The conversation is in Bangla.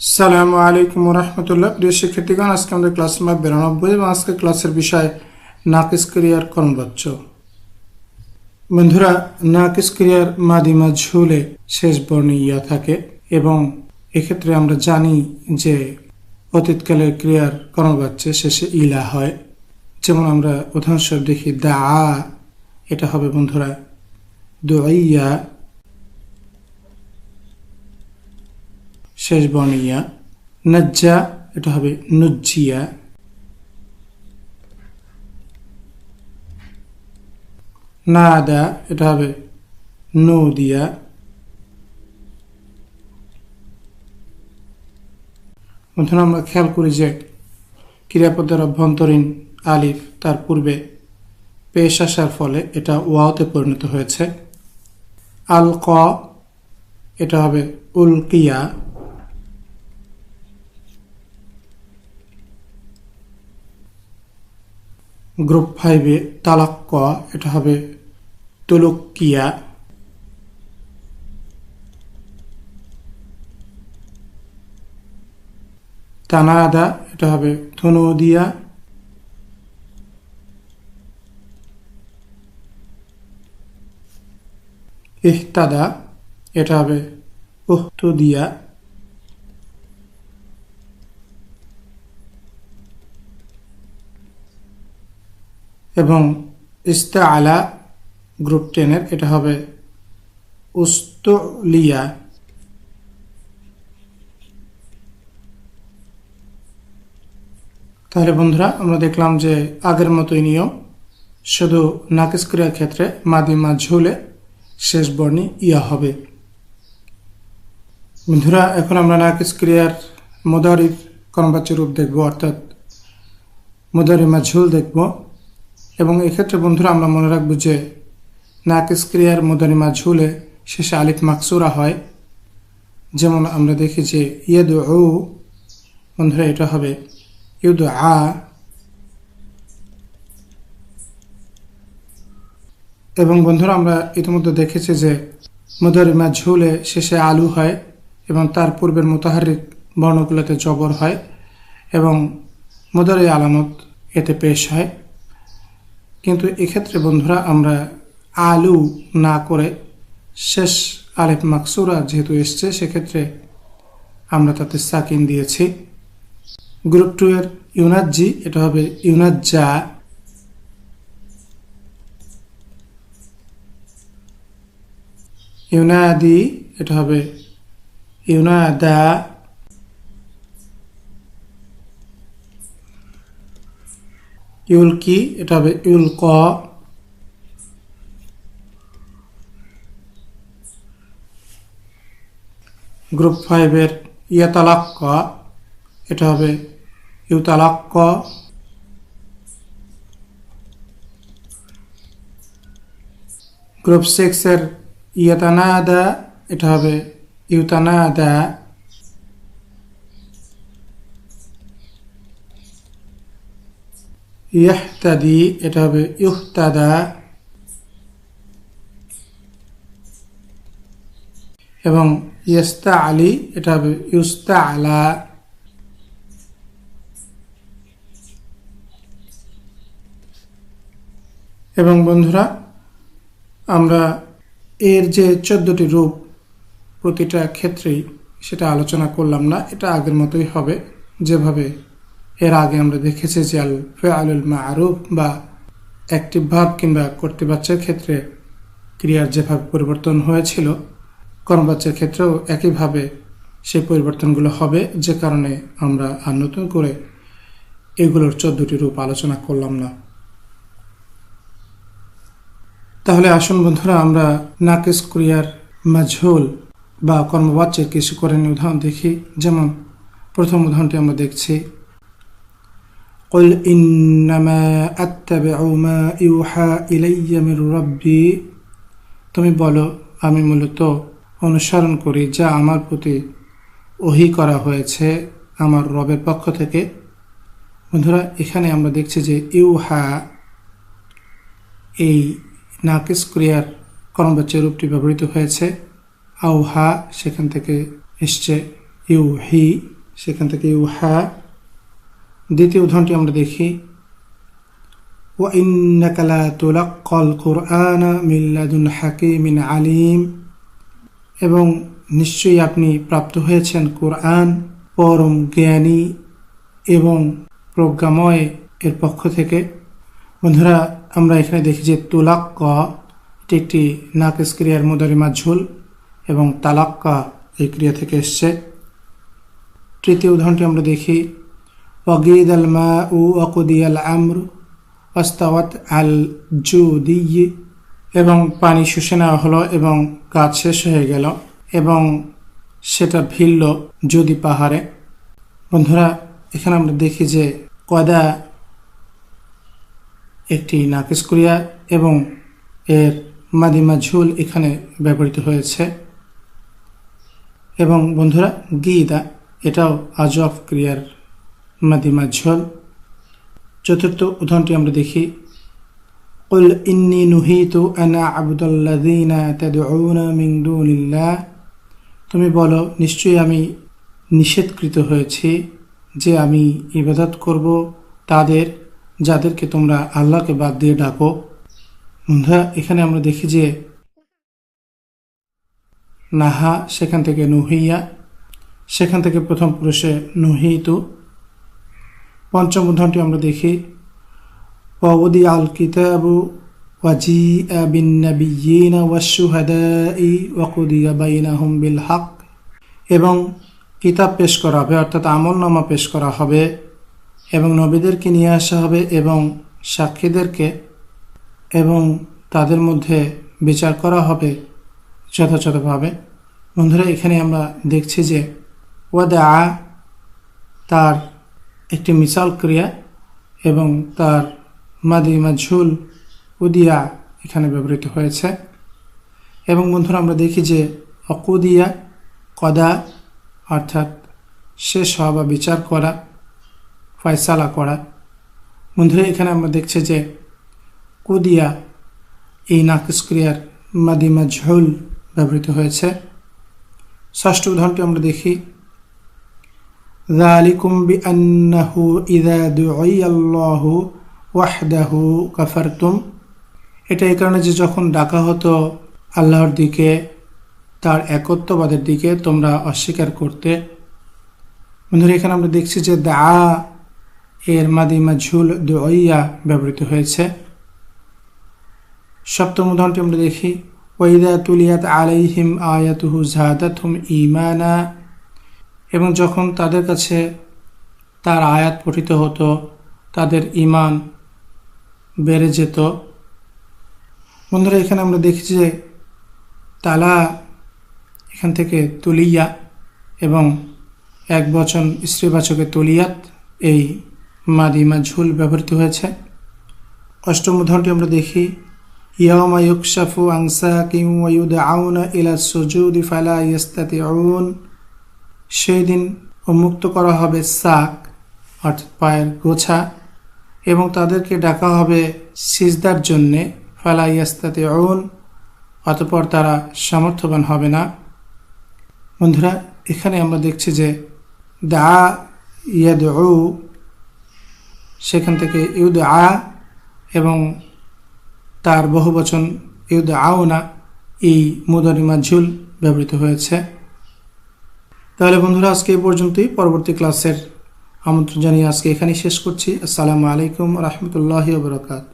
সালামু আলাইকুম রহমতুল্লাহ। প্রিয় শিক্ষার্থীগণ, আজকে আমাদের ক্লাস নাম্বার বিরানব্বই এবং আজকে ক্লাসের বিষয় নাকিস ক্রিয়ার কর্মবাচ্য বন্ধুরা নাকিস ক্রিয়ার মাদিমা ঝুলে শেষ বর্ণে ইয়া থাকে এবং এক্ষেত্রে আমরা জানি যে অতীতকালের ক্রিয়ার কর্মবাচ্যে শেষে ইলা হয়। যেমন আমরা উদাহরণস্বরূপ দেখি দা এটা হবে বন্ধুরা, দুইয়া শেষ বর্ণিয়া। নজ্জা, এটা হবে নুজ্জিয়া। নাদা, এটা হবে নদিয়া। বন্ধুরা, আমরা খেয়াল করি যে ক্রিয়াপদের অভ্যন্তরীণ আলিফ তার পূর্বে পেশ আসার ফলে এটা ওয়াওতে পরিণত হয়েছে। আল ক, এটা হবে উলকিয়া গ্রুপ ফাইভে তালাক ক এটা হবে তুলুকিয়া। তানাদা এটা হবে থনুদিয়া ইহতাদা, এটা হবে উহতুদিয়া। এবং ইস্তা আলা গ্রুপ টেনের এটা হবে উস্তলিয়া। তাহলে বন্ধুরা, আমরা দেখলাম যে আগের মতোই নিয়ম, শুধু নাকিস ক্রিয়ার ক্ষেত্রে মাদিমা ঝুলে শেষ বর্ণে ইয়া হবে। বন্ধুরা, এখন আমরা নাকিস ক্রিয়ার মোদারির কর্মবাচ্য রূপ দেখব, অর্থাৎ মোদারি মাঝুল দেখব। এবং এক্ষেত্রে বন্ধুরা আমরা মনে রাখব যে নাকিস ক্রিয়ার মোদারি মাঝুলে শেষে আলিফ মাকসুরা হয়। যেমন আমরা দেখি যে ইয়েদ ও বন্ধুরা এটা হবে ইউদ আ এবং বন্ধুরা আমরা ইতিমধ্যে দেখেছি যে মুদারিমা ঝুলে শেষে আলু হয় এবং তার পূর্বের মোতাহারিক বর্ণগুলোতে জবর হয় এবং মুদারি আলামত এতে পেশ হয়। কিন্তু এক্ষেত্রে বন্ধুরা আমরা আলু না করে শেষ আলেফ মাকসুরা যেহেতু এসছে, সেক্ষেত্রে আমরা তাতে সাকিন দিয়েছি। গ্রুপ টু এর ইউনাজ্জি, এটা হবে ইউনাজ্জা। ইউনাদি, এটা হবে ইউনাদা। ইউলকি এটা হবে ইউল ক। গ্রুপ ফাইভের ইয়াতালাক্ক এটা হবে ইউতালাক্ক গ্রুপ সিক্সের ইয়াতানাদা এটা হবে ইউতানাদা ইয়াহতাদি, এটা হবে ইউহতাদা। এবং ইয়েস্তা আলী এটা হবে ইউস্তা আলা এবং বন্ধুরা, আমরা এর যে চোদ্দটি রূপ, প্রতিটা ক্ষেত্রেই সেটা আলোচনা করলাম না, এটা আগের মতোই হবে। যেভাবে এর আগে আমরা দেখেছি যে আল আলুল মা আরুফ বা অ্যাক্টিভ ভাব কিংবা কর্তৃবাচ্যের ক্ষেত্রে ক্রিয়ার যেভাবে পরিবর্তন হয়েছিল কর্মবাচ্যের ক্ষেত্রেও একইভাবে সেই পরিবর্তনগুলো হবে। যে কারণে আমরা আর নতুন করে এগুলোর চোদ্দটি রূপ আলোচনা করলাম না। তাহলে আসুন বন্ধুরা, আমরা নাকিস ক্রিয়ার মাঝুল বা কর্মবাচ্যের কিছু করেন উদাহরণ দেখি। যেমন প্রথম উদাহরণটি আমরা দেখছি قل إنما أتبع ما يوحى إلي من ربي তুমি বলো আমি মূলত অনুসরণ করি যা আমার প্রতি ওহি করা হয়েছে আমার রবের পক্ষ থেকে বন্ধুরা এখানে আমরা দেখছি যে ইউহা এই নাকিস ক্রিয়ার কর্মবাচ্য রূপটি ব্যবহৃত হয়েছে আউহা সেখান থেকে এসছে ইউ হি সেখান থেকে ইউ হা দ্বিতীয় উদাহরণটি আমরা দেখি وإنك لا تلقى القرآن من لدن حكيم عليم এবং নিশ্চয়ই আপনি প্রাপ্ত হয়েছেন কোরআন পরম জ্ঞানী এবং প্রজ্ঞাময় এর পক্ষ থেকে বন্ধুরা আমরা এখানে দেখি যে তুলাক্কা এটি একটি নাকেস ক্রিয়ার মদারিমা ঝুল এবং তালাক্কা এই ক্রিয়া থেকে এসছে তৃতীয় উদাহরণটি আমরা দেখি মা উ অকুদি আল আমর অস্তাওয়াত আল এবং পানি শুষে নেওয়া হলো এবং কাজ শেষ হয়ে গেল এবং সেটা ভিড়ল যদি পাহাড়ে। বন্ধুরা, এখানে আমরা দেখি যে কদা একটি নাকিস ক্রিয়া এবং এর মাদিমা ঝুল এখানে ব্যবহৃত হয়েছে। এবং বন্ধুরা, গিদা এটাও আজফ ক্রিয়ার মাদিমা ঝুল চতুর্থ উদাহরণটি আমরা দেখি قل إني نهيت أن أعبد الذين تدعون من دون الله তুমি বলো নিশ্চয়ই আমি নিষেধকৃত হয়েছি যে আমি ইবাদত করব তাদের যাদেরকে তোমরা আল্লাহকে বাদ দিয়ে ডাকো বন্ধুরা এখানে আমরা দেখি যে নাহা সেখান থেকে নুহিয়া সেখান থেকে প্রথম পুরুষে নুহিত পঞ্চম উদাহরণটি আমরা দেখি ووضع الكتاب وجيء بالنبيين والشهداء وقضي بينهم بالحق এবং কিতাব পেশ করা হবে অর্থাৎ আমলনামা পেশ করা হবে এবং নবীদেরকে নিয়ে আসা হবে এবং সাক্ষীদেরকে এবং তাদের মধ্যে বিচার করা হবে যথাযথভাবে বন্ধুরা এখানে আমরা দেখছি যে ওয়াদা তার একটি মিসাল ক্রিয়া এবং তার মাদি মাঝুল উদিয়া এখানে ব্যবহৃত হয়েছে। এবং বন্ধুরা, আমরা দেখি যে অকুদিয়া, কদা অর্থাৎ শেষ হওয়া বা বিচার করা, ফয়সালা করা। বন্ধুরা, এখানে আমরা দেখছি যে কুদিয়া এই নাকিস ক্রিয়ার মাদিমা মাঝুল ব্যবহৃত হয়েছে। ষষ্ঠ উদাহরণটি আমরা দেখি। ذلكم بأنه إذا دعي الله ওয়াহদাহু কাফারতুম এটা এই কারণে যে যখন ডাকা হতো আল্লাহর দিকে তার একত্ববাদের দিকে তোমরা অস্বীকার করতে বন্ধুরা এখানে আমরা দেখছি যে দা এর মাদিমা ঝুল দইয়া ব্যবহৃত হয়েছে সপ্তম উদাহরণটি আমরা দেখি ওয়াইদা তুলিয়াত আলাইহিম আয়াতুহু জাহাদাতহুম ইমানা এবং যখন তাদের কাছে তার আয়াত পঠিত হতো, তাদের ইমান বেড়ে যেত। বন্ধুরা, এখানে আমরা দেখি যে তালা এখান থেকে তুলিয়া এবং এক বচন স্ত্রীবাচকে তুলিয়াত এই মাদিমা ঝুল ব্যবহৃত হয়েছে। অষ্টম উদাহরণটি আমরা দেখি ইয়ামা ইউকশাফু আংসা কিউ ওয়ুদ আউনা ইলা সুজুদি ফালা ইস্তাতি আউন সেই দিন উন্মুক্ত করা হবে সাক অর্থাৎ পায়ের গোছা, এবং তাদেরকে ডাকা হবে সিজদার জন্যে ফালাইয়াস্তাতে অন অতপর তারা সামর্থ্যবান হবে না। বন্ধুরা, এখানে আমরা দেখছি যে দা ইয়াদ সেখান থেকে ইউদ আ এবং তার বহুবচন ইউদ আওনা এই মুদরিমা ঝুল ব্যবহৃত হয়েছে। তাহলে বন্ধুরা, আজকে এই পর্যন্তই। পরবর্তী ক্লাসের আমন্ত্রণ জানিয়ে আজকে এখানেই শেষ করছি। আসসালামু আলাইকুম রহমতুল্লাহ বরকাত